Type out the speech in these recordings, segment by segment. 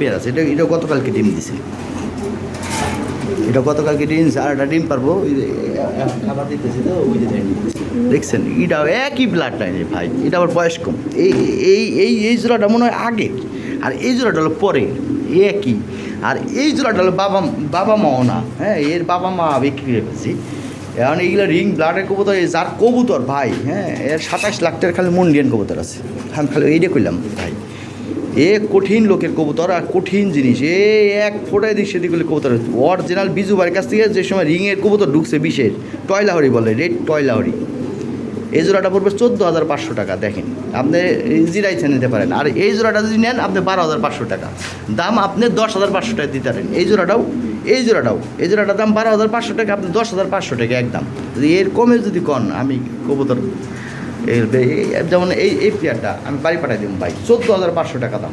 Pair এটা এটা গতকালকে ডিম দিছে এটা গতকালকে ডিম আর একটা ডিম পারব দেখছেন, এটা একই ব্লাড লাইনের ভাই, এটা আবার বয়স কম। এই এই এই এই জোড়াটা মনে হয় আগে, আর এই জোড়াটা হলো পরে একই। আর এই জোড়াটা হলো বাবা বাবা মাও না হ্যাঁ এর বাবা মা বিক্রি রেখেছি এখন এইগুলো রিং ব্লাডের কবুতর যার কবুতর ভাই হ্যাঁ এর সাতাশ লাখ টাকার খালি মন্ডিয়ান কবুতর আছে। আমি খালি এইটা করলাম এ কঠিন লোকের কবুতর আর কঠিন জিনিস। এ এক ফোটায় দিক সেদিক করলে কবুতর অরিজিনাল বিজু বাড়ির কাছ থেকে যে সময় রিংয়ের কবুতর ঢুকছে বিশের টয়লাহরি বলে, রেড টয়লাহরি। এই জোড়াটা পড়বে চোদ্দ হাজার পাঁচশো টাকা, দেখেন। আপনি জিরাইছে নিতে পারেন। আর এই জোড়াটা যদি নেন, আপনি বারো হাজার পাঁচশো টাকা। দাম আপনি দশ হাজার পাঁচশো টাকা দিতে পারেন। এই জোড়াটাও এই জোড়াটাও। এই জোড়াটার দাম বারো হাজার পাঁচশো টাকা, আপনি দশ হাজার পাঁচশো টাকা একদম। এর কমে যদি কন, আমি কবুতর এই- যেমন এই এই পেয়ারটা আমি বাড়ি পাঠাই দিব ভাই। চোদ্দ হাজার পাঁচশো টাকা দাম।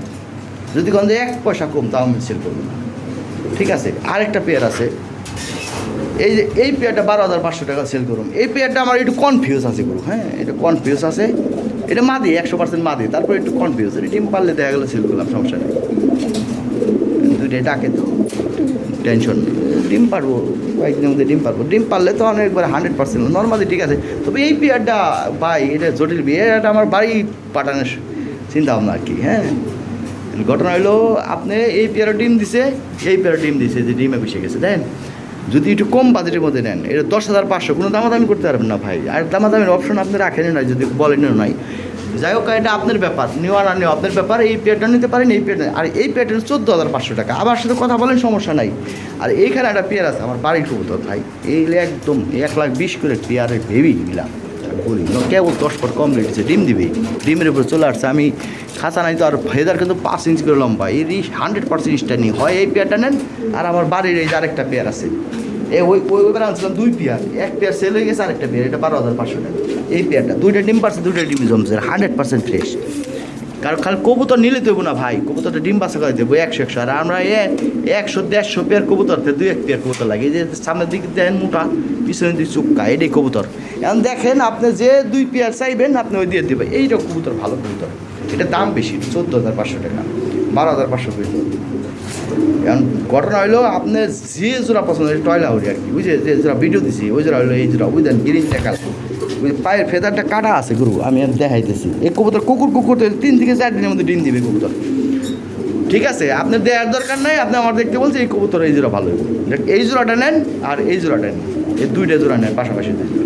যদি কোন এক পয়সা কম, তাও আমি সেল করব না। ঠিক আছে? আরেকটা পেয়ার আছে। এই যে, এই পেয়ারটা বারো হাজার পাঁচশো টাকা সেল করুন। এই পেয়ারটা আমার একটু কনফিউজ আছে করুন হ্যাঁ এটা কনফিউজ আছে। এটা মাদি, একশো পার্সেন্ট মাদি। তারপর একটু কনফিউজ এটা ডিম পারলে দেখা গেলো সেল করলাম, সমস্যা নেই। দুইটাই ডাকে তো। টেনশন ডিম পারব, কয়েকদিনের মধ্যে ডিম পারব। ডিম পারলে তো অনেকবার হান্ড্রেড পার্সেন্ট নর্মালি ঠিক আছে। তবে এই পেয়ারটা ভাই, এটা জটিল বিয়ে এটা আমার বাড়ি পাঠানোর চিন্তা ভাবনা আর কি হ্যাঁ? ঘটনা হলো আপনি এই পেয়ারা ডিম দিছে, এই পেয়ারা ডিম দিছে, যে ডিমে বসে গেছে, দেন? যদি একটু কম বাজেটের মধ্যে নেন, এটা দশ হাজার পাঁচশো, কোনো দামাদামি করতে পারবেন না, ভাই। আর দামাদামির অপশন আপনি রাখেন না যদি বলেনও নাই। যাই হোক, এটা আপনার ব্যাপার। নেওয়া না নেওয়া, আপনার ব্যাপার। এই পেয়ারটা নিতে পারেন, এই পেয়ারটা আর এই পেয়ারটা চোদ্দ হাজার পাঁচশো টাকা। আবার সাথে কথা বলেন, সমস্যা নাই। আর এইখানে একটা পেয়ার আছে, আমার বাড়ির কবুতর ভাই। এইগুলো একদম এক লাখ বিশ করে পেয়ারের ভেবি গেলাম বলি কেবল দশ ফুট কম লেগেছে ডিম দিবে। ডিমের উপর চলে আসছে। আমি খাঁচা নাই তো, আর ফেদার কিন্তু পাঁচ ইঞ্চ করে লম্বা। এই হান্ড্রেড পার্সেন্ট স্ট্যান্ডিং হয় এই পেয়ারটা নেন আর আমার বাড়ির এই আরেকটা পেয়ার আছে। এ, ওই ওই ওইবার আনছিলাম দুই পেয়ার। এক পেয়ার সেল হয়ে গেছে, আরেকটা পেয়ার এটা বারো হাজার পাঁচশো টাকা। এই পেয়ারটা, দুইটা ডিম পারছে, দুইটা ডিম জমছে হান্ড্রেড পার্সেন্ট ফ্রেশ কারণ খালি কবুতর নিলে দেবো না ভাই, কবুতরটা ডিম বাসা করে দেবো একশো একশো। আর আমরা একশো, দেড়শো পেয়ার কবুতর দুই, এক পেয়ার কবুতর লাগে। যে সামনের দিকে দেন মোটা, পিছনের দিকে চুক্কা, এটাই কবুতর। এখন দেখেন আপনি যে দুই পেয়ার চাইবেন, আপনি ওই দিয়ে দেবেন। এইটা কবুতর ভালো কবুতর। এটা দাম বেশি, চোদ্দ হাজার পাঁচশো টাকা। বারো হাজার পাঁচশো পেয়ে এখন ঘটনা হইল, আপনি যে জোড়া পছন্দ টয়লা হরি আর কি বুঝে যে জোড়া ভিডিও দিছি, ওই জোড়া হইল এই জোড়া, বুঝলেন? গ্রিন দেখাল পায়ের ফেদারটা কাটা আছে, গুরু, আমি আর দেখাইতেছি। এই কবুতর কুকুর কুকুর তো তিন থেকে চার দিনের মধ্যে ডিম দিবে কবুতর। ঠিক আছে, আপনার দেওয়ার দরকার নাই, আপনি আমার দেখতে বলছে এই কবুতর, এই জোড়া ভালো এই জোড়াটা নেন আর এই জোড়াটা নেন। এই দুইটা জোড়া নেন, পাশাপাশি দুই জোড়া